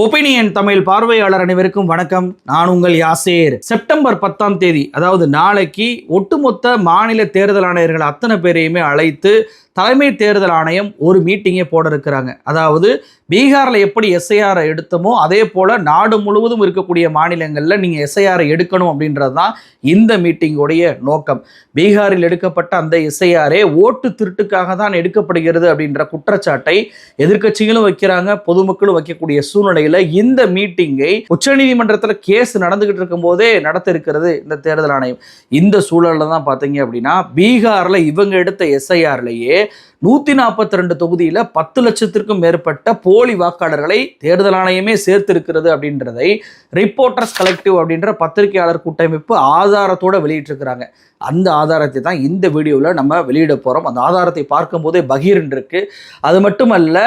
Opinion Tamil பார்வையாளர் அனைவருக்கும் வணக்கம். நான் உங்கள் யாசேர். செப்டம்பர் பத்தாம் தேதி அதாவது நாளைக்கு ஒட்டுமொத்த மாநில தேர்தல் ஆணையர்கள் அத்தனை பேரையுமே அழைத்து தலைமை தேர்தல் ஆணையம் ஒரு மீட்டிங்கே போட இருக்கிறாங்க அதாவது பீகாரில் எப்படி எஸ்ஐஆரை எடுத்தோமோ அதே போல் நாடு முழுவதும் இருக்கக்கூடிய மாநிலங்களில் நீங்கள் எஸ்ஐஆரை எடுக்கணும் அப்படின்றது தான் இந்த மீட்டிங்குடைய நோக்கம். பீகாரில் எடுக்கப்பட்ட அந்த எஸ்ஐஆரே ஓட்டு திருட்டுக்காக தான் எடுக்கப்படுகிறது அப்படின்ற குற்றச்சாட்டை எதிர்க்கட்சிகளும் வைக்கிறாங்க பொதுமக்களும் வைக்கக்கூடிய சூழ்நிலையில் இந்த மீட்டிங்கை உச்சநீதிமன்றத்தில் கேஸ் நடந்துகிட்டு இருக்கும்போதே நடத்த இருக்கிறது இந்த தேர்தல் ஆணையம். இந்த சூழலில் தான் பார்த்தீங்க அப்படின்னா பீகாரில் இவங்க எடுத்த எஸ்ஐஆர்லேயே நூற்றி நாற்பத்தி ரெண்டு தொகுதியில் பத்து லட்சத்திற்கும் மேற்பட்ட போலி வாக்காளர்களை தேர்தல் ஆணையமே சேர்த்திருக்கிறது அப்படின்றதை ரிப்போர்ட்டர்ஸ் கலெக்டிவ் அப்படின்ற பத்திரிகையாளர் கூட்டமைப்பு ஆதாரத்தோட வெளியிட்டிருக்கிறாங்க. அந்த ஆதாரத்தை தான் இந்த வீடியோவில் நம்ம வெளியிட போகிறோம் அந்த ஆதாரத்தை பார்க்கும்போதே பகீர்ன்னு இருக்கு. அது மட்டுமல்ல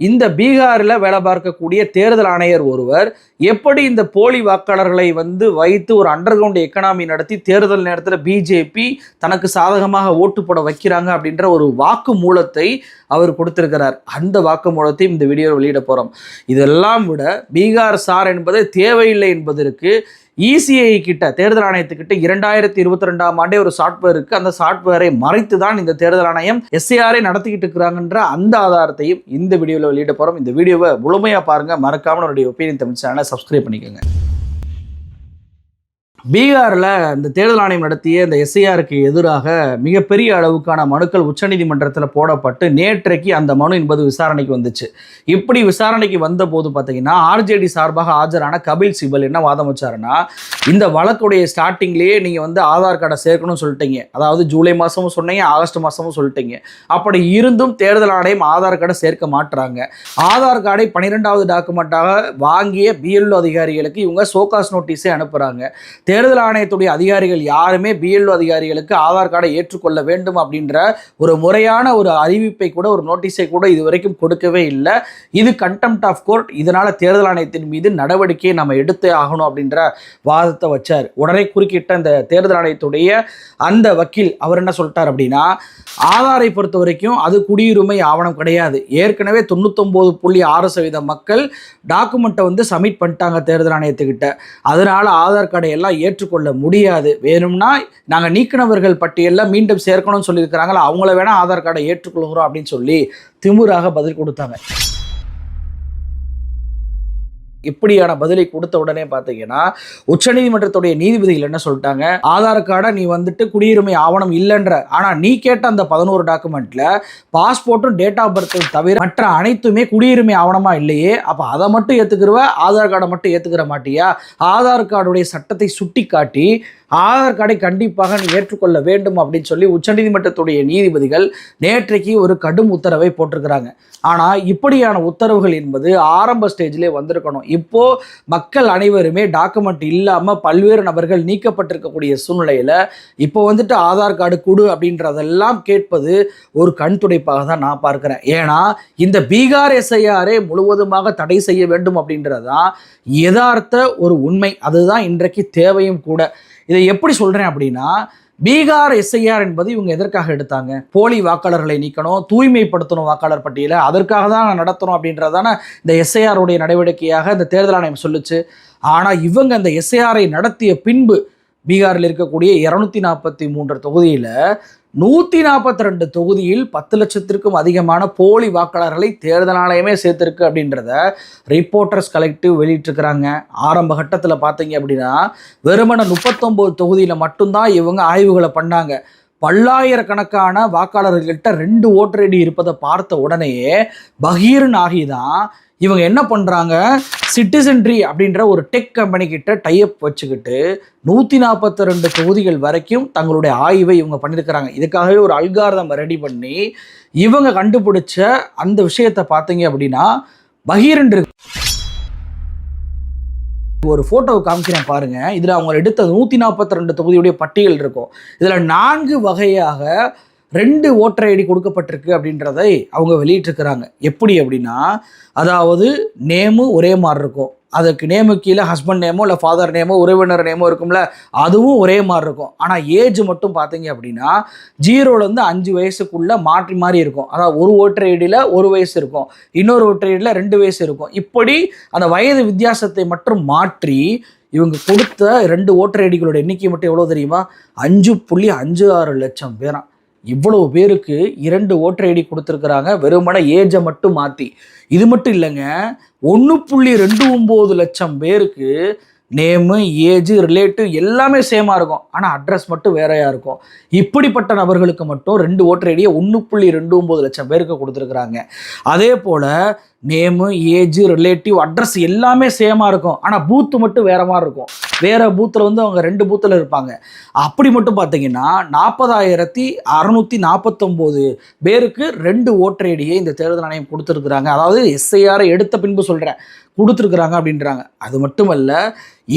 இந்த பீகாரில் வேலை பார்க்கக்கூடிய தேர்தல் ஆணையர் ஒருவர் எப்படி இந்த போலி வாக்காளர்களை வந்து வைத்து ஒரு அண்டர் கிரவுண்ட் எக்கனாமி நடத்தி தேர்தல் நேரத்தில் பிஜேபி தனக்கு சாதகமாக ஓட்டு போட வைக்கிறாங்க அப்படின்ற ஒரு வாக்கு மூலத்தை அவர் கொடுத்திருக்கிறார். அந்த வாக்கு மூலத்தையும் இந்த வீடியோவில் வெளியிட போகிறோம் இதெல்லாம் விட பீகார் சார் என்பது தேவையில்லை என்பதற்கு இசிஐ கிட்ட தேர்தல் ஆணையத்துக்கிட்ட இரண்டாயிரத்தி இருபத்தி ரெண்டாம் ஆண்டே ஒரு சாஃப்ட்வேர் இருக்கு. அந்த சாஃப்ட்வேரை மறைத்து தான் இந்த தேர்தல் ஆணையம் எஸ்ஏஆரை நடத்திக்கிட்டு இருக்கிறாங்கன்ற அந்த ஆதாரத்தையும் இந்த வீடியோவில் வெளியிட போகிறோம் இந்த வீடியோவை முழுமையாக பாருங்க. மறக்காம என்னுடைய ஒப்பீனியன் தமிழ் சேனலை சப்ஸ்கிரைப் பண்ணிக்கோங்க. பீகாரில் இந்த தேர்தல் ஆணையம் நடத்திய இந்த எஸ்ஐஆருக்கு எதிராக மிகப்பெரிய அளவுக்கான மனுக்கள் உச்சநீதிமன்றத்தில் போடப்பட்டு நேற்றைக்கு அந்த மனு என்பது விசாரணைக்கு வந்துச்சு. இப்படி விசாரணைக்கு வந்த போது பார்த்தீங்கன்னா ஆர்ஜேடி சார்பாக ஆஜரான கபில் சிபல் என்ன வாதம் வச்சாருன்னா இந்த வழக்குடைய ஸ்டார்டிங்லேயே நீங்கள் வந்து ஆதார் கார்டை சேர்க்கணும்னு சொல்லிட்டீங்க. அதாவது ஜூலை மாதமும் சொன்னீங்க ஆகஸ்ட் மாதமும் சொல்லிட்டீங்க. அப்படி இருந்தும் தேர்தல் ஆணையம் ஆதார் கார்டை சேர்க்க மாட்டுறாங்க ஆதார் கார்டை பன்னிரெண்டாவது டாக்குமெண்ட்டாக வாங்கிய பிஎல்ஓ அதிகாரிகளுக்கு இவங்க சோகாஸ் நோட்டீஸே அனுப்புகிறாங்க தேர்தல் ஆணையத்துடைய அதிகாரிகள் யாருமே பிஎல்ஓ அதிகாரிகளுக்கு ஆதார் கார்டை ஏற்றுக்கொள்ள வேண்டும் அப்படின்ற ஒரு முறையான ஒரு அறிவிப்பை கூட ஒரு நோட்டீஸை கூட இது வரைக்கும் கொடுக்கவே இல்லை. இது கண்டெம்ட் ஆஃப் கோர்ட் இதனால் தேர்தல் ஆணையத்தின் மீது நடவடிக்கையை நம்ம எடுத்தே ஆகணும் அப்படின்ற வாதத்தை வச்சார். உடனே குறுக்கிட்ட இந்த தேர்தல் ஆணையத்துடைய அந்த வக்கீல் அவர் என்ன சொல்லிட்டார் அப்படின்னா ஆதாரை பொறுத்த வரைக்கும் அது குடியுரிமை ஆவணம் கிடையாது. ஏற்கனவே தொண்ணூத்தொம்பது புள்ளி ஆறு சதவீத மக்கள் டாக்குமெண்ட்டை வந்து சப்மிட் பண்ணிட்டாங்க தேர்தல் ஆணையத்துக்கிட்ட. அதனால ஆதார் கார்டை எல்லாம் ஏற்றுக்கொள்ள முடியாது. வேணும்னா நாங்கள் நீக்கினவர்கள் பட்டியலில் மீண்டும் சேர்க்கணும்னு சொல்லியிருக்கிறாங்களா? அவங்கள வேணால் ஆதார் கார்டை ஏற்றுக்கொள்கிறோம் அப்படின்னு சொல்லி திமுறாக பதில் கொடுத்தாங்க. இப்படியான பதிலை கொடுத்த உடனே பார்த்தீங்கன்னா உச்சநீதிமன்றத்துடைய நீதிபதிகள் என்ன சொல்லிட்டாங்க? ஆதார் கார்டை நீ வந்துட்டு குடியுரிமை ஆவணம் இல்லைன்ற. ஆனால் நீ கேட்ட அந்த பதினோரு டாக்குமெண்ட்ல பாஸ்போர்ட்டும் டேட் ஆஃப் பர்த்தும் தவிர மற்ற அனைத்துமே குடியுரிமை ஆவணமா இல்லையே? அப்போ அதை மட்டும் ஏற்றுக்கிறவ ஆதார் கார்டை மட்டும் ஏற்றுக்கிற மாட்டியா? ஆதார் கார்டுடைய சட்டத்தை சுட்டி காட்டி ஆதார் கார்டை கண்டிப்பாக நீ ஏற்றுக்கொள்ள வேண்டும் அப்படின்னு சொல்லி உச்சநீதிமன்றத்துடைய நீதிபதிகள் நேற்றைக்கு ஒரு கடும் உத்தரவை போட்டிருக்கிறாங்க. ஆனால் இப்படியான உத்தரவுகள் என்பது ஆரம்ப ஸ்டேஜ்லேயே வந்திருக்கணும். இப்போ மக்கள் அனைவருமே டாக்குமெண்ட் இல்லாமல் பல்வேறு நபர்கள் நீக்கப்பட்டிருக்கக்கூடிய சூழ்நிலையில் இப்போ வந்துட்டு ஆதார் கார்டு கொடு அப்படின்றதெல்லாம் கேட்பது ஒரு கண் துடைப்பாக தான் நான் பார்க்குறேன். ஏன்னா இந்த பீகார் எஸ்ஐஆரே முழுவதுமாக தடை செய்ய வேண்டும் அப்படின்றதான் யதார்த்த ஒரு உண்மை. அதுதான் இன்றைக்கு தேவையும் கூட. இதை எப்படி சொல்கிறேன் அப்படின்னா பீகார் எஸ்ஐஆர் என்பது இவங்க எதற்காக எடுத்தாங்க? போலி வாக்காளர்களை நீக்கணும் தூய்மைப்படுத்தணும் வாக்காளர் பட்டியலை. அதற்காக தான் நடத்தணும் அப்படின்றதான இந்த எஸ்ஐஆருடைய நடவடிக்கையாக இந்த தேர்தல் ஆணையம் சொல்லுச்சு. ஆனால் இவங்க அந்த எஸ்ஐஆரை நடத்திய பின்பு பீகாரில் இருக்கக்கூடிய இரநூத்தி நாற்பத்தி மூன்று தொகுதியில் நூற்றி நாற்பத்தி ரெண்டு தொகுதியில் பத்து லட்சத்திற்கும் அதிகமான போலி வாக்காளர்களை தேர்தல் ஆணையமே சேர்த்துருக்கு அப்படின்றத ரிப்போர்ட்டர்ஸ் கலெக்டிவ் வெளியிட்டிருக்கிறாங்க. ஆரம்ப கட்டத்தில் பார்த்தீங்க அப்படின்னா வெறுமன முப்பத்தொம்போது தொகுதியில் மட்டும்தான் இவங்க ஆய்வுகளை பண்ணாங்க. பல்லாயிரக்கணக்கான வாக்காளர்கள்கிட்ட ரெண்டு ஓட்டர் ஐடி இருப்பதை பார்த்த உடனேயே பகீரன் ஆகி தான் இவங்க என்ன பண்ணுறாங்க சிட்டிசன்ட்ரி அப்படின்ற ஒரு டெக் கம்பெனி கிட்ட டைப் வச்சுக்கிட்டு நூற்றி நாற்பத்தி ரெண்டு தொகுதிகள் வரைக்கும் தங்களுடைய ஆய்வை இவங்க பண்ணியிருக்கிறாங்க இதுக்காகவே ஒரு அல்காரதம் ரெடி பண்ணி இவங்க கண்டுபிடிச்ச அந்த விஷயத்தை பார்த்தீங்க அப்படின்னா பகீரன் ஒரு ஃபோட்டோவை காமிக்கிறேன் பாருங்க. இதில் அவங்க எடுத்த நூற்றி நாற்பத்தி ரெண்டு தொகுதியுடைய பட்டியல் இருக்கும். இதில் நான்கு வகையாக ரெண்டு ஓட்டர் ஐடி கொடுக்கப்பட்டிருக்கு அப்படின்றதை அவங்க வெளியிட்டிருக்கிறாங்க. எப்படி அப்படின்னா அதாவது நேமு ஒரே மாதிரி இருக்கும். அதுக்கு நேமு கீழே ஹஸ்பண்ட் நேமோ இல்லை ஃபாதர் நேமோ உறவினர் நேமோ இருக்கும்ல அதுவும் ஒரே மாதிரி இருக்கும். ஆனால் ஏஜ் மட்டும் பார்த்தீங்க அப்படின்னா ஜீரோலேருந்து அஞ்சு வயசுக்குள்ளே மாற்றி மாறி இருக்கும். அதாவது ஒரு ஓட்டர் ஐடியில் ஒரு வயசு இருக்கும். இன்னொரு ஓட்டர் ஐடியில் ரெண்டு வயசு இருக்கும். இப்படி அந்த வயது வித்தியாசத்தை மட்டும் மாற்றி இவங்க கொடுத்த ரெண்டு ஓட்டர் ஐடிகளோட எண்ணிக்கை மட்டும் எவ்வளோ தெரியுமா? அஞ்சு புள்ளி அஞ்சு ஆறு லட்சம் பேரான் இவ்வளவு பேருக்கு இரண்டு ஓட்டர் ஐடி கொடுத்துருக்குறாங்க. வெறுமன ஏஜை மட்டும் மாற்றி இது மட்டும் இல்லைங்க ஒன்று புள்ளி ரெண்டு ஒம்பது லட்சம் பேருக்கு நேமு ஏஜ் ரிலேட்டிவ் எல்லாமே சேமாக இருக்கும். ஆனால் அட்ரஸ் மட்டும் வேறையாக இருக்கும். இப்படிப்பட்ட நபர்களுக்கு மட்டும் ரெண்டு ஓட்டர் ஐடியை ஒன்று புள்ளி ரெண்டு ஒம்பது லட்சம் பேருக்கு கொடுத்துருக்குறாங்க. அதே போல் நேமு ஏஜ் ரிலேட்டிவ் அட்ரஸ் எல்லாமே சேமாக இருக்கும். ஆனால் பூத்து மட்டும் வேற மாதிரி இருக்கும். வேற பூத்தில் வந்து அவங்க ரெண்டு பூத்தில் இருப்பாங்க. அப்படி மட்டும் பார்த்தீங்கன்னா நாற்பதாயிரத்தி அறநூற்றி நாற்பத்தொம்போது பேருக்கு ரெண்டு ஓட்டர் ஐடியை இந்த தேர்தல் ஆணையம் கொடுத்துருக்குறாங்க. அதாவது எஸ்ஐஆரை எடுத்த பின்பு சொல்கிறேன் கொடுத்துருக்குறாங்க அப்படின்றாங்க. அது மட்டுமல்ல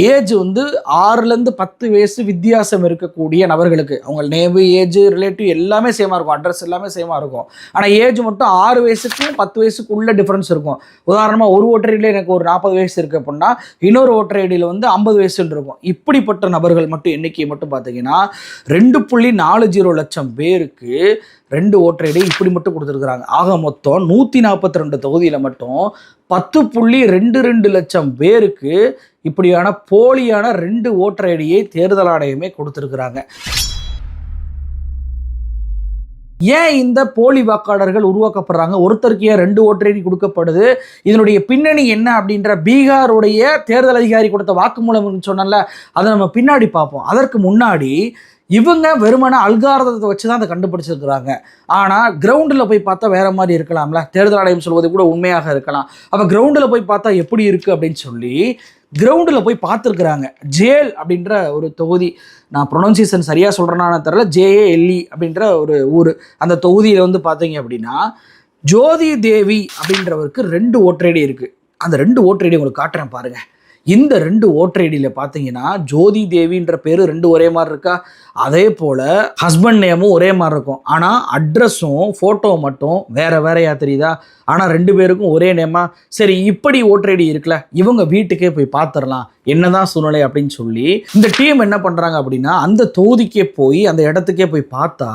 ஏஜ் வந்து ஆறுலேருந்து பத்து வயசு வித்தியாசம் இருக்கக்கூடிய நபர்களுக்கு அவங்க நேவு ஏஜ் ரிலேட்டிவ் எல்லாமே சேமாக இருக்கும். அட்ரஸ் எல்லாமே சேமாக இருக்கும். ஆனால் ஏஜ் மட்டும் ஆறு வயசுக்கும் பத்து வயசுக்குள்ளே டிஃப்ரென்ஸ் இருக்கும். உதாரணமாக ஒரு ஓட்டர் ஐடியில் எனக்கு ஒரு நாற்பது வயசு இருக்குது அப்படின்னா இன்னொரு ஓட்டர் ஐடியில் வந்து ஐம்பது வயசுன்னு இருக்கும். இப்படிப்பட்ட நபர்கள் மட்டும் எண்ணிக்கையை மட்டும் பார்த்தீங்கன்னா ரெண்டு புள்ளி நாலு ஜீரோ லட்சம் பேருக்கு ரெண்டு ஓட்டர் இப்படி மட்டும் கொடுத்துருக்குறாங்க. ஆக மொத்தம் நூற்றி நாற்பத்தி ரெண்டு தொகுதியில் மட்டும் பத்து புள்ளி ரெண்டு ரெண்டு லட்சம் பேருக்கு இப்படியான போலியான ரெண்டு ஓட்டர் ஐடியை தேர்தல் ஆணையமே கொடுத்துருக்குறாங்க. ஏன் இந்த போலி வாக்காளர்கள் உருவாக்கப்படுறாங்க? ஒருத்தருக்கு ஏன் ரெண்டு ஓட்டர் கொடுக்கப்படுது? இதனுடைய பின்னணி என்ன அப்படின்ற பீகாருடைய தேர்தல் அதிகாரி கொடுத்த வாக்குமூலம் சொன்னல அதை நம்ம பின்னாடி பார்ப்போம். அதற்கு முன்னாடி இவங்க வெறுமன அல்காரதத்தை வச்சு தான் அதை கண்டுபிடிச்சிருக்கிறாங்க. ஆனால் கிரவுண்டில் போய் பார்த்தா வேற மாதிரி இருக்கலாம்ல. தேர்தல் ஆணையம் சொல்வது கூட உண்மையாக இருக்கலாம். அப்போ கிரவுண்டில் போய் பார்த்தா எப்படி இருக்குது அப்படின்னு சொல்லி கிரவுண்டில் போய் பார்த்துருக்குறாங்க. ஜேல் அப்படின்ற ஒரு தொகுதி. நான் ப்ரொனன்சியேஷன் சரியாக சொல்கிறேன்னு தெரில ஜேஏஎல்இ அப்படின்ற ஒரு ஊர். அந்த தொகுதியில் வந்து பார்த்தீங்க அப்படின்னா ஜோதி தேவி அப்படின்றவருக்கு ரெண்டு ஓட்டரேடி இருக்குது அந்த ரெண்டு ஓட்டரேடி உங்களுக்கு காட்டுறேன் பாருங்கள் இந்த ரெண்டு ஓட்டர் ஐடியில் பார்த்தீங்கன்னா ஜோதி தேவின்ற பேர் ரெண்டு ஒரே மாதிரி இருக்கா? அதே போல் ஹஸ்பண்ட் நேமும் ஒரே மாதிரி இருக்கும். ஆனால் அட்ரஸும் ஃபோட்டோ மட்டும் வேறு வேறையா தெரியுதா? ஆனால் ரெண்டு பேருக்கும் ஒரே நேமா சரி இப்படி ஓட்டர் ஐடி இருக்குல்ல இவங்க வீட்டுக்கே போய் பார்த்துடலாம் என்னதான் சூழ்நிலை அப்படின்னு சொல்லி இந்த டீம் என்ன பண்ணுறாங்க அப்படின்னா அந்த தொகுதிக்கே போய் அந்த இடத்துக்கே போய் பார்த்தா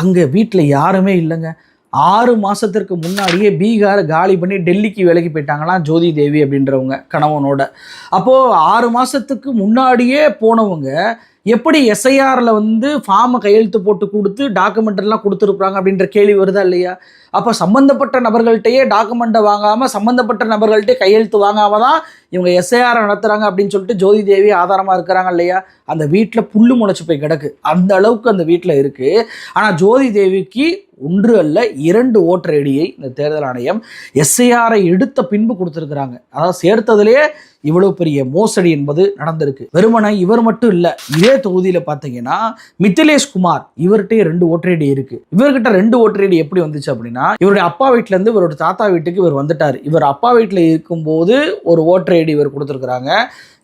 அங்கே வீட்டில் யாருமே இல்லைங்க. ஆறு மாதத்திற்கு முன்னாடியே பீகாரை காலி பண்ணி டெல்லிக்கு வேலைக்கு போயிட்டாங்களாம் ஜோதி தேவி அப்படின்றவங்க கணவனோட. அப்போது ஆறு மாதத்துக்கு முன்னாடியே போனவங்க எப்படி எஸ்ஐஆரில் வந்து ஃபார்மை கையெழுத்து போட்டு கொடுத்து டாக்குமெண்ட்லாம் கொடுத்துருக்குறாங்க அப்படின்ற கேள்வி வருதா இல்லையா? அப்போ சம்மந்தப்பட்ட நபர்கள்ட்டையே டாக்குமெண்ட்டை வாங்காமல் சம்மந்தப்பட்ட நபர்கள்ட்டே கையெழுத்து வாங்காமல் தான் இவங்க எஸ்ஐஆரை நடத்துகிறாங்க அப்படின்னு சொல்லிட்டு ஜோதி தேவி ஆதாரமாக இருக்கிறாங்க இல்லையா? அந்த வீட்டில் புல்லு முளைச்சி போய் கிடக்கு. அந்த அளவுக்கு அந்த வீட்டில் இருக்குது ஆனால் ஜோதி தேவிக்கு ஒன்று அல்ல இரண்டு ஓட்டர் ஐடியை இந்த தேர்தல் ஆணையம் எஸ்ஐஆரை எடுத்த பின்பு கொடுத்துருக்குறாங்க. அதாவது சேர்த்ததுலேயே இவ்வளவு பெரிய மோசடி என்பது நடந்திருக்கு. வெறுமனை இவர் மட்டும் இல்லை இதே தொகுதியில் பார்த்தீங்கன்னா மித்திலேஷ் குமார் இவர்கிட்டயே ரெண்டு ஓட்டரேடி ஐடி இருக்கு. இவர்கிட்ட ரெண்டு ஓட்டரேடி ஐடி எப்படி வந்துச்சு அப்படின்னா இவருடைய அப்பா வீட்டுல இருந்து இவரோட தாத்தா வீட்டுக்கு இவர் வந்துட்டார். இவர் அப்பா வீட்டில் இருக்கும்போது ஒரு ஓட்டரேடி ஐடி இவர் கொடுத்துருக்குறாங்க.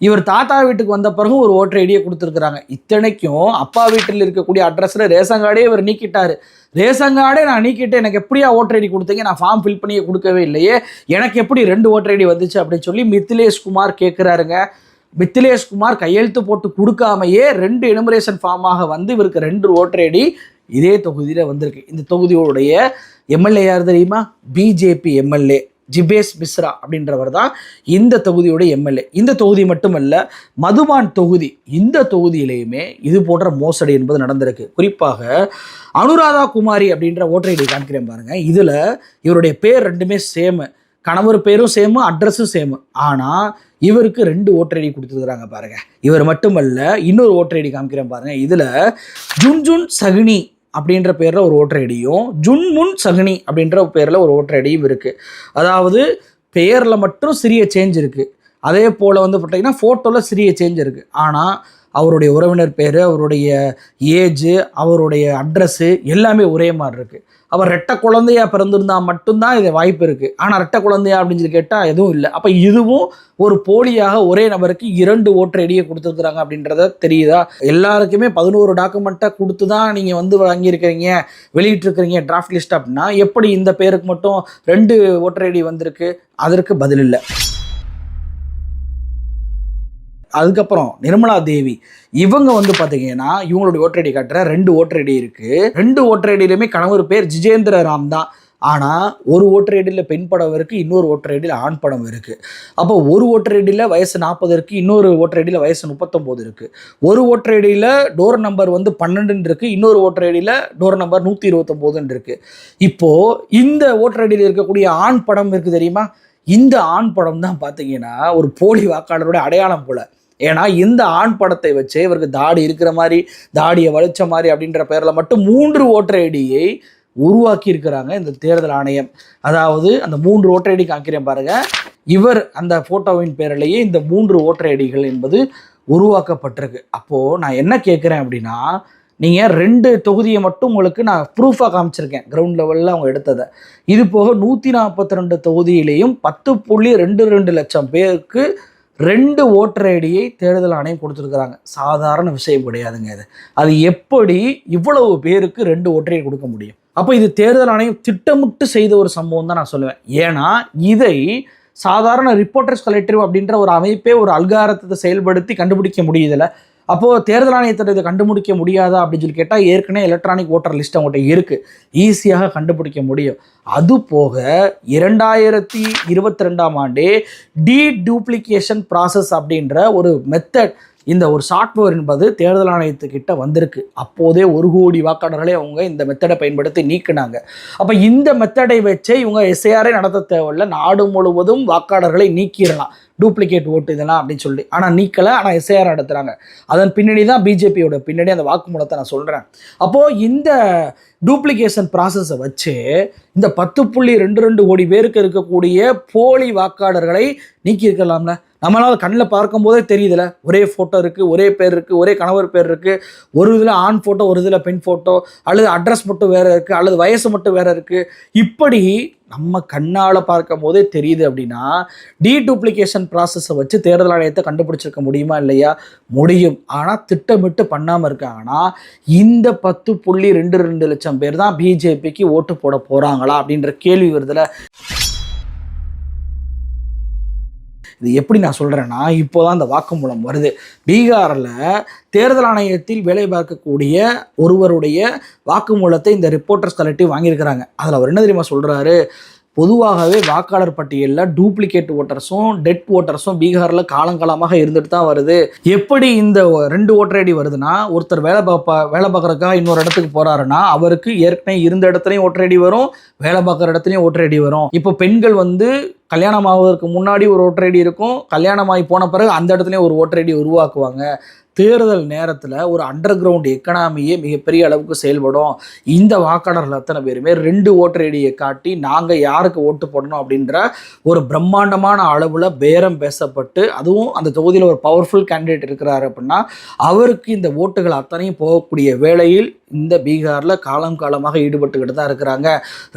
இவர் தாத்தா வீட்டுக்கு வந்த பிறகு ஒரு ஓட்டர் ஐடியை கொடுத்துருக்குறாங்க. இத்தனைக்கும் அப்பா வீட்டில் இருக்கக்கூடிய அட்ரஸில் ரேஷன் கார்டே இவர் நீக்கிட்டார். ரேஷன் கார்டே நான் நீக்கிட்டு எனக்கு எப்படியா ஓட்டர் ஐடி கொடுத்தீங்க? நான் ஃபார்ம் ஃபில் பண்ணியே கொடுக்கவே இல்லையே. எனக்கு எப்படி ரெண்டு ஓட்டர் ஐடி வந்துச்சு அப்படின்னு சொல்லி மித்திலேஷ் குமார் கேட்குறாருங்க மித்திலேஷ் குமார் கையெழுத்து போட்டு கொடுக்காமையே ரெண்டு எனுமரேஷன் ஃபார்மாக வந்து இவருக்கு ரெண்டு ஓட்டர் ஐடி இதே தொகுதியில் வந்திருக்கு. இந்த தொகுதியோடைய எம்எல்ஏ யார் தெரியுமா? பிஜேபி எம்எல்ஏ ஜிபேஸ் மிஸ்ரா அப்படின்றவர் தான் இந்த தொகுதியோட எம்எல்ஏ. இந்த தொகுதி மட்டுமல்ல மதுபான் தொகுதி இந்த தொகுதியிலையுமே இது போன்ற மோசடி என்பது நடந்திருக்கு. குறிப்பாக அனுராதா குமாரி அப்படின்ற ஓட்டர் ஐடி காமிக்கிறேன் பாருங்கள் இதில் இவருடைய பேர் ரெண்டுமே சேமு கணவர் பேரும் சேமு அட்ரஸும் சேமு ஆனால் இவருக்கு ரெண்டு ஓட்டர் ஐடி கொடுத்துருக்குறாங்க பாருங்கள் இவர் மட்டுமல்ல இன்னொரு ஓட்டர் ஐடி காமிக்கிறேன் பாருங்கள் இதில் ஜுன்ஜுன் சகுனி அப்படின்ற பேரில் ஒரு ஓட்டர் ஐடியும் ஜுன்முன் சகுனி அப்படின்ற பேரில் ஒரு ஓட்டர் ஐடியும் இருக்குது அதாவது பெயரில் மட்டும் சிறிய சேஞ்ச் இருக்குது அதே போல் வந்து பார்த்தீங்கன்னா ஃபோட்டோவில் சிறிய சேஞ்ச் இருக்குது ஆனால் அவருடைய உறவினர் பேர் அவருடைய ஏஜு அவருடைய அட்ரஸ்ஸு எல்லாமே ஒரே மாதிரி இருக்குது அப்போ ரெட்டை குழந்தையா பிறந்திருந்தா மட்டும்தான் இது வாய்ப்பு இருக்குது ஆனால் ரெட்டை குழந்தையா அப்படின்னு சொல்லி கேட்டால் எதுவும் இல்லை. அப்போ இதுவும் ஒரு போலியாக ஒரே நபருக்கு இரண்டு ஓட்டர் ஐடியை கொடுத்துருக்குறாங்க அப்படின்றத தெரியுதா? எல்லாருக்குமே பதினோரு டாக்குமெண்ட்டை கொடுத்து தான் நீங்கள் வந்து வாங்கியிருக்கிறீங்க வெளியிட்டிருக்கிறீங்க டிராஃப்ட் லிஸ்ட் அப்படின்னா எப்படி இந்த பேருக்கு மட்டும் ரெண்டு ஓட்டர் ஐடி வந்திருக்கு? அதற்கு பதில் இல்லை. அதுக்கப்புறம் நிர்மலா தேவி. இவங்க வந்து பார்த்தீங்கன்னா இவங்களுடைய ஓட்டர் ஐடி காட்டுற ரெண்டு ஓட்டர் ஐடி இருக்குது ரெண்டு ஓட்டர் ஐடியிலுமே கணவர் பேர் ஜிஜேந்திர ராம் தான். ஆனால் ஒரு ஓட்டர் ஐடியில் பெண் படம் இருக்குது இன்னொரு ஓட்டர் ஐடியில் ஆண் படம் இருக்குது அப்போ ஒரு ஓட்டர் ஐடியில் வயசு நாற்பது இருக்குது இன்னொரு ஓட்டர் ஐடியில் வயசு முப்பத்தொம்போது இருக்குது ஒரு ஓட்டர் ஐடியில் டோர் நம்பர் வந்து பன்னெண்டுன்னு இருக்குது இன்னொரு ஓட்டர் ஐடியில் டோர் நம்பர் நூற்றி இருபத்தொம்போதுன்னு இருக்குது இப்போது இந்த ஓட்டர் ஐடியில் இருக்கக்கூடிய ஆண் படம் இருக்குது தெரியுமா? இந்த ஆண் படம் தான் பார்த்தீங்கன்னா ஒரு போலி வாக்காளருடைய அடையாளம் போல். ஏன்னா இந்த ஆண் படத்தை வச்சு இவருக்கு தாடி இருக்கிற மாதிரி தாடியை வலிச்ச மாதிரி அப்படின்ற பேரில் மட்டும் மூன்று ஓட்டர் ஐடியை உருவாக்கி இருக்கிறாங்க இந்த தேர்தல் ஆணையம். அதாவது அந்த மூன்று ஓட்டர் ஐடி காக்கிறேன் பாருங்க. இவர் அந்த போட்டோவின் பேரிலேயே இந்த மூன்று ஓட்டர் ஐடிகள் என்பது உருவாக்கப்பட்டிருக்கு. அப்போது நான் என்ன கேட்குறேன் அப்படின்னா நீங்கள் ரெண்டு தொகுதியை மட்டும் உங்களுக்கு நான் ப்ரூஃபாக காமிச்சிருக்கேன். கிரவுண்ட் லெவலில் அவங்க எடுத்ததை. இது போக நூற்றி நாற்பத்தி ரெண்டு தொகுதியிலையும் பத்து புள்ளி ரெண்டு ரெண்டு லட்சம் பேருக்கு ரெண்டு ஓட்டர் ஐடியை தேர்தல் ஆணையம் கொடுத்துருக்குறாங்க. சாதாரண விஷயம் கிடையாதுங்க இது. அது எப்படி இவ்வளவு பேருக்கு ரெண்டு ஓட்டர் ஐடி கொடுக்க முடியும்? அப்போ இது தேர்தல் ஆணையம் திட்டமிட்டு செய்த ஒரு சம்பவம் தான் நான் சொல்லுவேன். ஏன்னா இதை சாதாரண ரிப்போர்ட்டர்ஸ் கலெக்டிவ் அப்படின்ற ஒரு அமைப்பே ஒரு அல்காரத்தை செயல்படுத்தி கண்டுபிடிக்க முடியுதில்லை அப்போது தேர்தல் ஆணையத்தில் இதை கண்டுபிடிக்க முடியாதா அப்படின்னு சொல்லி கேட்டால் ஏற்கனவே எலக்ட்ரானிக் ஓட்டர் லிஸ்ட் அவங்கள்ட்ட இருக்குது ஈஸியாக கண்டுபிடிக்க முடியும். அது போக இரண்டாயிரத்தி இருபத்தி ரெண்டாம் ஆண்டே டீ டூப்ளிகேஷன் ப்ராசஸ் அப்படின்ற ஒரு மெத்தட் இந்த ஒரு சாஃப்ட்வேர் என்பது தேர்தல் ஆணையத்துக்கிட்ட வந்திருக்கு. அப்போதே ஒரு கோடி வாக்காளர்களே அவங்க இந்த மெத்தடை பயன்படுத்தி நீக்கினாங்க. அப்போ இந்த மெத்தடை வச்சே இவங்க எஸ்ஐஆரே நடத்த தேவையில்ல. நாடு முழுவதும் வாக்காளர்களை நீக்கிடலாம். டூப்ளிகேட் ஓட்டு இதெல்லாம் அப்படின்னு சொல்லி. ஆனால் நீக்கலை ஆனால் எஸ்ஐஆர் நடத்துகிறாங்க அதன் பின்னணி தான் பிஜேபியோட பின்னணி. அந்த வாக்குமூலத்தை நான் சொல்கிறேன் அப்போது இந்த டூப்ளிகேஷன் ப்ராசஸை வச்சு இந்த பத்து புள்ளி ரெண்டு ரெண்டு கோடி பேருக்கு இருக்கக்கூடிய போலி வாக்காளர்களை நீக்கி இருக்கலாம்ல நம்மளால் கண்ணில் பார்க்கும்போதே தெரியுதுல. ஒரே ஃபோட்டோ இருக்குது ஒரே பேர் இருக்குது ஒரே கணவர் பேர் இருக்குது ஒரு இதில் ஆண் ஃபோட்டோ ஒரு இதில் பெண் ஃபோட்டோ அல்லது அட்ரஸ் மட்டும் வேறு இருக்குது அல்லது வயசு மட்டும் வேறு இருக்குது இப்படி நம்ம கண்ணால் பார்க்கும் போதே தெரியுது அப்படின்னா டீ டூப்ளிகேஷன் ப்ராசஸை வச்சு தேர்தல் ஆணையத்தை கண்டுபிடிச்சிருக்க முடியுமா இல்லையா? முடியும். ஆனால் திட்டமிட்டு பண்ணாமல் இருக்காங்கன்னா இந்த பத்து புள்ளி ரெண்டு ரெண்டு லட்சம் பேர் தான் பிஜேபிக்கு ஓட்டு போட போகிறாங்களா அப்படின்ற கேள்வி வருதுல. இது எப்படி நான் சொல்கிறேன்னா இப்போ தான் இந்த வாக்குமூலம் வருது. பீகாரில் தேர்தல் ஆணையத்தில் வேலை பார்க்கக்கூடிய ஒருவருடைய வாக்குமூலத்தை இந்த ரிப்போர்ட்டர்ஸ் கலெக்டிவ் வாங்கியிருக்கிறாங்க. அதில் அவர் என்ன தெரியுமா சொல்கிறாரு பொதுவாகவே வாக்காளர் பட்டியலில் டூப்ளிகேட் ஓட்டர்ஸும் டெட் ஓட்டர்ஸும் பீகாரில் காலங்காலமாக இருந்துட்டு தான் வருது. எப்படி இந்த ரெண்டு ஓட்டர் ஐடி வருதுன்னா ஒருத்தர் வேலை பார்ப்பா வேலை பார்க்குறக்காக இன்னொரு இடத்துக்கு போகிறாருன்னா அவருக்கு ஏற்கனவே இருந்த இடத்துலையும் ஓட்டர் ஐடி வரும் வேலை பார்க்குற இடத்துலையும் ஓட்டர் ஐடி வரும். இப்போ பெண்கள் வந்து கல்யாணம் ஆவதற்கு முன்னாடி ஒரு ஓட்டர் ஐடி இருக்கும். கல்யாணமாகி போன பிறகு அந்த இடத்துலையும் ஒரு ஓட்டர் ஐடி உருவாக்குவாங்க. தேர்தல் நேரத்தில் ஒரு அண்டர் கிரவுண்ட் எக்கனாமியே மிகப்பெரிய அளவுக்கு செயல்படும். இந்த வாக்காளர்கள் அத்தனை பேருமே ரெண்டு ஓட்டர் ஐடியை காட்டி நாங்கள் யாருக்கு ஓட்டு போடணும் அப்படின்ற ஒரு பிரம்மாண்டமான அளவில் பேரம் பேசப்பட்டு அதுவும் அந்த தொகுதியில் ஒரு பவர்ஃபுல் கேண்டிடேட் இருக்கிறாரு அப்படின்னா அவருக்கு இந்த ஓட்டுகள் அத்தனையும் போகக்கூடிய வேளையில் இந்த பீகாரில் காலம் காலமாக ஈடுபட்டுக்கிட்டு தான் இருக்கிறாங்க.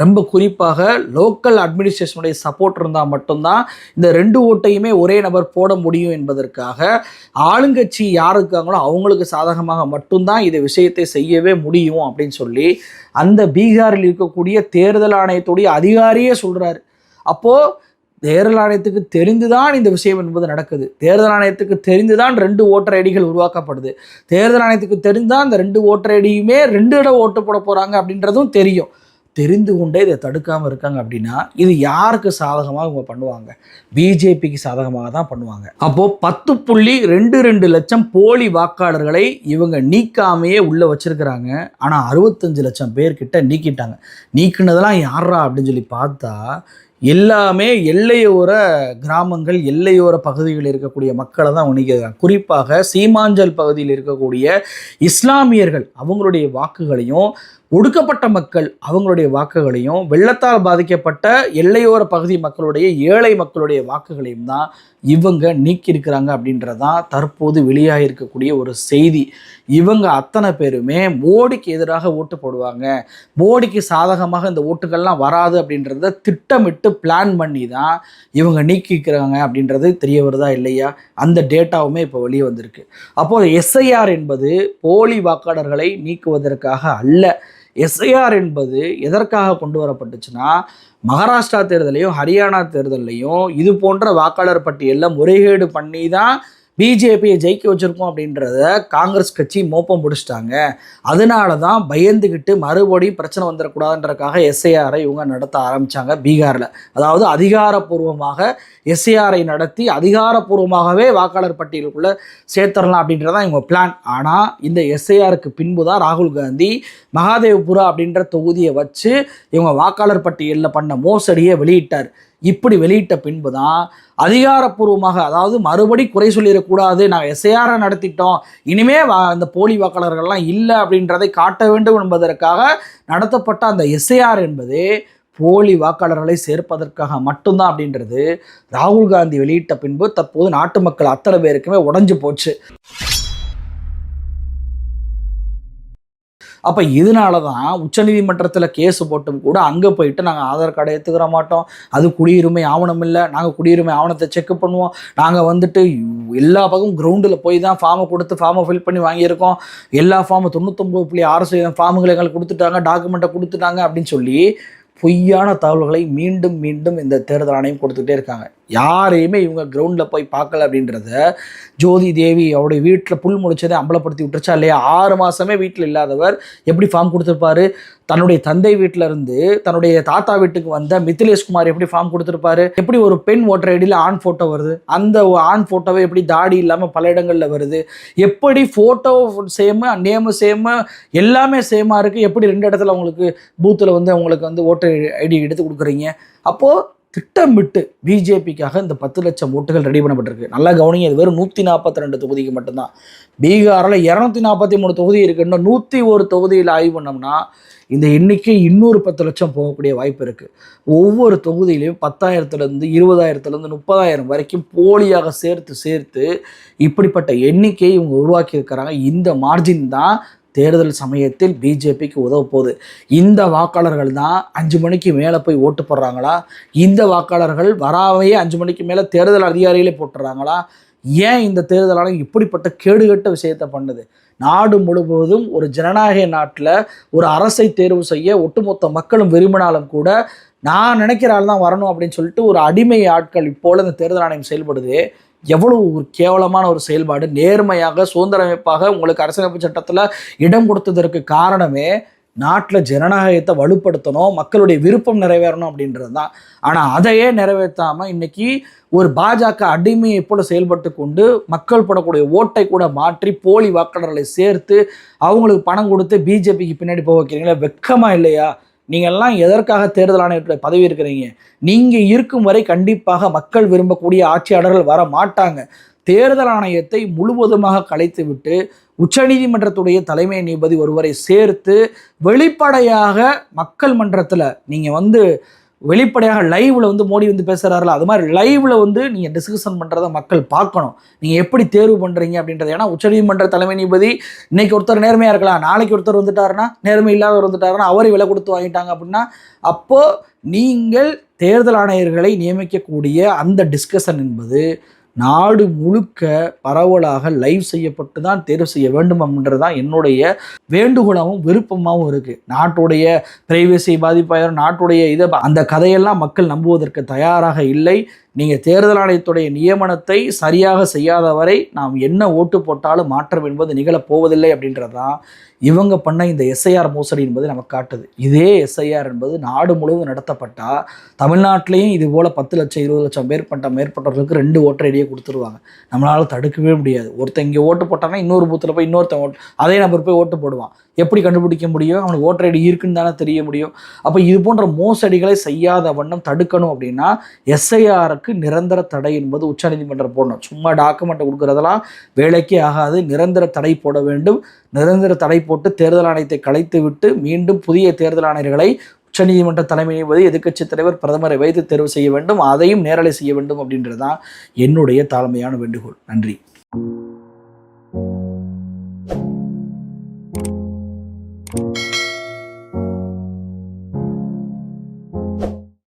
ரொம்ப குறிப்பாக லோக்கல் அட்மினிஸ்ட்ரேஷனுடைய சப்போர்ட் இருந்தால் மட்டும்தான் இந்த ரெண்டு ஓட்டையுமே ஒரே நபர் போட முடியும் என்பதற்காக ஆளுங்கட்சி யார் இருக்காங்களோ அவங்களுக்கு சாதகமாக மட்டும்தான் இது விஷயத்தை செய்யவே முடியும் அப்படின்னு சொல்லி அந்த பீகாரில் இருக்கக்கூடிய தேர்தல் ஆணையத்துடைய அதிகாரியே சொல்கிறாரு அப்போது தேர்தல் ஆணையத்துக்கு தெரிந்துதான் இந்த விஷயம் என்பது நடக்குது. தேர்தல் ஆணையத்துக்கு தெரிந்துதான் ரெண்டு ஓட்டர் ஐடிகள் உருவாக்கப்படுது. தேர்தல் ஆணையத்துக்கு தெரிந்துதான் இந்த ரெண்டு ஓட்டர் ஐடியுமே ரெண்டு இடம் ஓட்டு போட போகிறாங்க அப்படின்றதும் தெரியும். தெரிந்து கொண்டே இதை தடுக்காமல் இருக்காங்க அப்படின்னா இது யாருக்கு சாதகமாக இவங்க பண்ணுவாங்க? பிஜேபிக்கு சாதகமாக தான் பண்ணுவாங்க. அப்போது பத்து புள்ளி ரெண்டு ரெண்டு லட்சம் போலி வாக்காளர்களை இவங்க நீக்காமையே உள்ளே வச்சிருக்கிறாங்க. ஆனால் அறுபத்தஞ்சு லட்சம் பேர்கிட்ட நீக்கிட்டாங்க. நீக்கினதெல்லாம் யாரா அப்படின்னு சொல்லி பார்த்தா எல்லாமே எல்லையோர கிராமங்கள் எல்லையோர பகுதிகளில் இருக்கக்கூடிய மக்களை தான் உணிக்கிறாங்க குறிப்பாக சீமாஞ்சல் பகுதியில் இருக்கக்கூடிய இஸ்லாமியர்கள் அவங்களுடைய வாக்குகளையும் ஒடுக்கப்பட்ட மக்கள் அவங்களுடைய வாக்குகளையும் வெள்ளத்தால் பாதிக்கப்பட்ட எல்லையோர பகுதி மக்களுடைய ஏழை மக்களுடைய வாக்குகளையும் தான் இவங்க நீக்கியிருக்கிறாங்க அப்படின்றதான் தற்போது வெளியாக இருக்கக்கூடிய ஒரு செய்தி. இவங்க அத்தனை பேருமே மோடிக்கு எதிராக ஓட்டு போடுவாங்க. மோடிக்கு சாதகமாக இந்த ஓட்டுகள்லாம் வராது அப்படின்றத திட்டமிட்டு பிளான் பண்ணி தான் இவங்க நீக்கிக்கிறாங்க அப்படின்றது தெரிய வருதா இல்லையா? அந்த டேட்டாவுமே இப்போ வெளியே வந்திருக்கு. அப்போது எஸ்ஐஆர் என்பது போலி வாக்காளர்களை நீக்குவதற்காக அல்ல. எஸ்ஐஆர் என்பது எதற்காக கொண்டு வரப்பட்டுச்சுன்னா மகாராஷ்டிரா தேர்தலையும் ஹரியானா தேர்தலையும் இது போன்ற வாக்காளர் பட்டியலில் முறைகேடு பண்ணி தான் பிஜேபியை ஜெயிக்க வச்சுருக்கோம் அப்படின்றத காங்கிரஸ் கட்சி மோப்பம் பிடிச்சிட்டாங்க. அதனால தான் பயந்துக்கிட்டு மறுபடியும் பிரச்சனை வந்துடக்கூடாதுன்றக்காக எஸ்ஐஆரை இவங்க நடத்த ஆரம்பித்தாங்க பீகாரில். அதாவது அதிகாரப்பூர்வமாக எஸ்ஐஆரை நடத்தி அதிகாரப்பூர்வமாகவே வாக்காளர் பட்டியலுக்குள்ளே சேர்த்துடலாம் அப்படின்றதான் இவங்க பிளான் ஆனால் இந்த எஸ்ஐஆருக்கு பின்பு தான் ராகுல் காந்தி மகாதேவ்புரா அப்படின்ற தொகுதியை வச்சு இவங்க வாக்காளர் பட்டியலில் பண்ண மோசடியை வெளியிட்டார். இப்படி வெளியிட்ட பின்பு தான் அதிகாரப்பூர்வமாக அதாவது மறுபடி குறை சொல்லிடக்கூடாது நாங்கள் எஸ்ஐஆரை நடத்திட்டோம் இனிமே வா போலி வாக்காளர்கள்லாம் இல்லை அப்படின்றதை காட்ட வேண்டும் என்பதற்காக நடத்தப்பட்ட அந்த எஸ்ஐஆர் என்பது போலி வாக்காளர்களை சேர்ப்பதற்காக மட்டும்தான் அப்படின்றது. ராகுல் காந்தி வெளியிட்ட பின்பு தற்போது நாட்டு மக்கள் அத்தனை பேருக்குமே உடஞ்சு போச்சு. அப்போ இதனால தான் உச்சநீதிமன்றத்தில் கேஸ் போட்டும் கூட அங்கே போயிட்டு நாங்கள் ஆதார் கார்டை எடுத்துக்கிற மாட்டோம். அது குடியுரிமை ஆவணம் இல்லை. நாங்கள் குடியுரிமை ஆவணத்தை செக் பண்ணுவோம். நாங்கள் வந்துட்டு எல்லா பக்கம் கிரவுண்டில் போய் தான் ஃபார்மை கொடுத்து ஃபார்மை ஃபில் பண்ணி வாங்கியிருக்கோம். எல்லா ஃபார்மும் தொண்ணூத்தொம்பது புள்ளி ஆறு சதவீதம் ஃபார்முகளை எங்களுக்கு கொடுத்துட்டாங்க. டாக்குமெண்ட்டை கொடுத்துட்டாங்க அப்படின்னு சொல்லி பொய்யான தகவல்களை மீண்டும் மீண்டும் இந்த தேர்தல் ஆணையம் கொடுத்துட்டே இருக்காங்க. யாரையுமே இவங்க கிரவுண்டில் போய் பார்க்கல அப்படின்றத ஜோதி தேவி அவருடைய வீட்டில் புல் முடிச்சதை அம்பலப்படுத்தி விட்டுருச்சா இல்லையா? ஆறு மாதமே வீட்டில் இல்லாதவர் எப்படி ஃபார்ம் கொடுத்துருப்பாரு? தன்னுடைய தந்தை வீட்டில் இருந்து தன்னுடைய தாத்தா வீட்டுக்கு வந்த மித்திலேஷ் குமார் எப்படி ஃபார்ம் கொடுத்துருப்பாரு? எப்படி ஒரு பெண் ஓட்டர் ஐடியில் ஆண் ஃபோட்டோ வருது? அந்த ஆண் ஃபோட்டோவை எப்படி தாடி இல்லாமல் பல இடங்களில் வருது? எப்படி ஃபோட்டோ சேமு நேமு சேமு எல்லாமே சேமாக இருக்குது எப்படி ரெண்டு இடத்துல உங்களுக்கு பூத்தில் வந்து அவங்களுக்கு வந்து ஓட்டர் ஐடி எடுத்து கொடுக்குறீங்க? அப்போது திட்டமிட்டு பிஜேபிக்காக இந்த பத்து லட்சம் ஓட்டுகள் ரெடி பண்ணப்பட்டிருக்கு. நல்லா கவனிங்க இது வெறும் நூற்றி நாற்பத்தி ரெண்டு தொகுதிக்கு மட்டும்தான். பீகாரில் இரநூத்தி நாற்பத்தி மூணு தொகுதி இருக்குன்னா நூற்றி ஒரு தொகுதியில் ஆய்வு பண்ணோம்னா இந்த எண்ணிக்கை இன்னொரு பத்து லட்சம் போகக்கூடிய வாய்ப்பு இருக்குது ஒவ்வொரு தொகுதியிலையும் பத்தாயிரத்துலேருந்து இருபதாயிரத்துலேருந்து முப்பதாயிரம் வரைக்கும் போலியாக சேர்த்து சேர்த்து இப்படிப்பட்ட எண்ணிக்கையை இவங்க உருவாக்கியிருக்கிறாங்க. இந்த மார்ஜின் தான் தேர்தல் சமயத்தில் பிஜேபிக்கு உதவ போகுது. இந்த வாக்காளர்கள் தான் அஞ்சு மணிக்கு மேலே போய் ஓட்டு போடுறாங்களா? இந்த வாக்காளர்கள் வராமையே அஞ்சு மணிக்கு மேலே தேர்தல் அதிகாரிகளே போட்டுறாங்களா? ஏன் இந்த தேர்தல் ஆணையம் இப்படிப்பட்ட கேடுகட்ட விஷயத்தை பண்ணுது? நாடு முழுவதும் ஒரு ஜனநாயக நாட்டில் ஒரு அரசை தேர்வு செய்ய ஒட்டுமொத்த மக்களும் விரும்பினாலும் கூட நான் நினைக்கிற ஆள் தான் வரணும் அப்படின்னு சொல்லிட்டு ஒரு அடிமை ஆட்கள் இப்போல இந்த தேர்தல் ஆணையம் செயல்படுது. எவ்வளவு ஒரு கேவலமான ஒரு செயல்பாடு நேர்மையாக சுதந்திரமைப்பாக உங்களுக்கு அரசியலமைப்பு சட்டத்தில் இடம் கொடுத்ததற்கு காரணமே நாட்டில் ஜனநாயகத்தை வலுப்படுத்தணும் மக்களுடைய விருப்பம் நிறைவேறணும் அப்படின்றது தான். ஆனால் அதையே நிறைவேற்றாமல் இன்னைக்கு ஒரு பாஜக அடிமையை போல் செயல்பட்டு கொண்டு மக்கள் படக்கூடிய ஓட்டை கூட மாற்றி போலி வாக்காளர்களை சேர்த்து அவங்களுக்கு பணம் கொடுத்து பிஜேபிக்கு பின்னாடி போக வைக்கிறீங்களா? வெக்கமாக இல்லையா? நீங்கள்லாம் எதற்காக தேர்தல் ஆணையத்தில் பதவி இருக்கிறீங்க? நீங்கள் இருக்கும் வரை கண்டிப்பாக மக்கள் விரும்பக்கூடிய ஆட்சியாளர்கள் வர மாட்டாங்க. தேர்தல் ஆணையத்தை முழுவதுமாக கலைத்து விட்டு உச்சநீதிமன்றத்துடைய தலைமை நீதிபதி ஒருவரை சேர்த்து வெளிப்படையாக மக்கள் மன்றத்தில் நீங்கள் வந்து வெளிப்படையாக லைவில் வந்து மோடி வந்து பேசுகிறாருல அது மாதிரி லைவில் வந்து நீங்கள் டிஸ்கஷன் பண்ணுறதை மக்கள் பார்க்கணும். நீங்கள் எப்படி தேர்வு பண்ணுறீங்க அப்படின்றது. ஏன்னா உச்சநீதிமன்ற தலைமை நீதிபதி இன்னைக்கு ஒருத்தர் நேர்மையாக இருக்கலாம் நாளைக்கு ஒருத்தர் வந்துட்டாருன்னா நேர்மை இல்லாதவர் வந்துட்டாருன்னா அவரை விலை கொடுத்து வாங்கிட்டாங்க அப்படின்னா அப்போது நீங்கள் தேர்தல் ஆணையர்களை நியமிக்கக்கூடிய அந்த டிஸ்கஷன் என்பது நாடு முழுக்க பரவலாக லைவ் செய்யப்பட்டு தான் தேர்வு செய்ய வேண்டும் அப்படின்றது தான் என்னுடைய வேண்டுகோளாகவும் விருப்பமாகவும் இருக்குது நாட்டுடைய பிரைவசி பாதிப்பாயிரும் நாட்டுடைய இதை அந்த கதையெல்லாம் மக்கள் நம்புவதற்கு தயாராக இல்லை. நீங்கள் தேர்தல் ஆணையத்துடைய நியமனத்தை சரியாக செய்யாத வரை நாம் என்ன ஓட்டு போட்டாலும் மாற்றம் என்பது நிகழப் போவதில்லை அப்படின்றதான் இவங்க பண்ண இந்த எஸ்ஐஆர் மோசடி என்பது நமக்கு காட்டுது. இதே எஸ்ஐஆர் என்பது நாடு முழுவதும் நடத்தப்பட்டால் தமிழ்நாட்டிலையும் இது போல் பத்து லட்சம் இருபது லட்சம் மேற்பட்ட மேற்பட்டவர்களுக்கு ரெண்டு ஓட்டர் ஐடியை கொடுத்துருவாங்க. நம்மளால் தடுக்கவே முடியாது. ஒருத்தன் இங்கே ஓட்டு போட்டாங்கன்னா இன்னொரு பூத்தில் போய் இன்னொருத்தன் ஓட்டு அதே நபர் போய் ஓட்டு போடுவான். எப்படி கண்டுபிடிக்க முடியும்? அவனுக்கு ஓட்டர் ஐடி இருக்குன்னு தானே தெரிய முடியும். அப்போ இது போன்ற மோசடிகளை செய்யாத வண்ணம் தடுக்கணும் அப்படின்னா எஸ்ஐஆருக்கு நிரந்தர தடை என்பது உச்சநீதிமன்றம் போடணும். சும்மா டாக்குமெண்ட்டை கொடுக்குறதெல்லாம் வேலைக்கே ஆகாது. நிரந்தர தடை போட வேண்டும். நிரந்தர தடை போட்டு தேர்தல் ஆணையத்தை கலைத்து விட்டு மீண்டும் புதிய தேர்தல் ஆணையர்களை உச்சநீதிமன்ற தலைமை நீதிபதி எதிர்க்கட்சி தலைவர் பிரதமரை வைத்து தேர்வு செய்ய வேண்டும். அதையும் நேரலை செய்ய வேண்டும் அப்படின்றது தான் என்னுடைய தாழ்மையான வேண்டுகோள். நன்றி.